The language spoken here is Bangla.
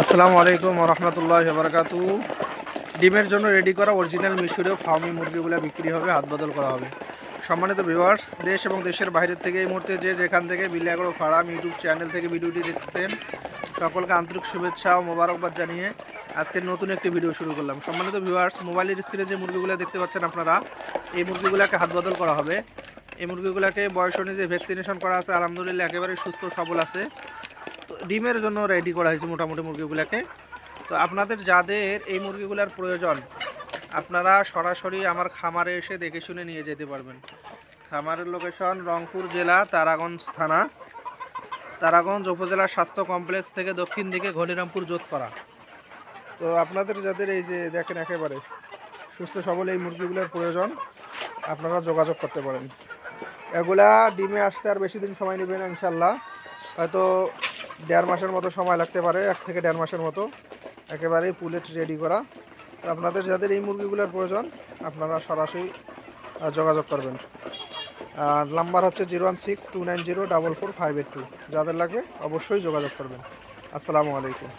আসসালামু আলাইকুম রহমতুল্লাহ বারকাতু। ডিমের জন্য রেডি করা অরিজিনাল মিশরীয় ফার্মি মুরগিগুলো বিক্রি হবে, হাত বদল করা হবে। সম্মানিত ভিউয়ার্স দেশ এবং দেশের বাইরের থেকে এই মুহূর্তে যে যেখান থেকে বিলিয়াগড় ফার্ম ইউটিউব চ্যানেল থেকে ভিডিওটি দেখতেন সকলকে আন্তরিক শুভেচ্ছা ও মোবারকবাদ জানিয়ে আজকে নতুন একটি ভিডিও শুরু করলাম। সম্মানিত ভিউয়ার্স মোবাইলের স্ক্রিনে যে মুরগিগুলো দেখতে পাচ্ছেন আপনারা, এই মুরগিগুলোকে হাত বদল করা হবে। এই মুরগিগুলোকে বয়স অনুযায়ী ভ্যাকসিনেশন করা আছে, আলহামদুলিল্লাহ একেবারে সুস্থ সবল আছে। ডিমের জন্য রেডি করা হয়েছে মোটামুটি মুরগিগুলোকে। তো আপনাদের যাদের এই মুরগিগুলোর প্রয়োজন, আপনারা সরাসরি আমার খামারে এসে দেখে শুনে নিয়ে যেতে পারবেন। খামারের লোকেশন রংপুর জেলা, তারাগঞ্জ থানা। তারাগঞ্জ উপজেলা স্বাস্থ্য কমপ্লেক্স থেকে দক্ষিণ দিকে ঘনিরামপুর জোতপাড়া। তো আপনাদের যাদের এই যে দেখেন একেবারে সুস্থ সবল এই মুরগিগুলোর প্রয়োজন, আপনারা যোগাযোগ করতে পারেন। এগুলা ডিমে আসতে আর বেশি দিন সময় নেবে না ইনশাল্লাহ হয়তো দেড় মাসের মতো সময় লাগতে পারে, এক থেকে দেড় মাসের মতো। একেবারেই পুলেট রেডি করা। তো আপনাদের যাদের এই মুরগিগুলোর প্রয়োজন, আপনারা সরাসরি যোগাযোগ করবেন। আর নাম্বার হচ্ছে zero one six two nine zero double four five eight two. যাদের লাগবে, অবশ্যই যোগাযোগ করবেন। আসসালামু আলাইকুম।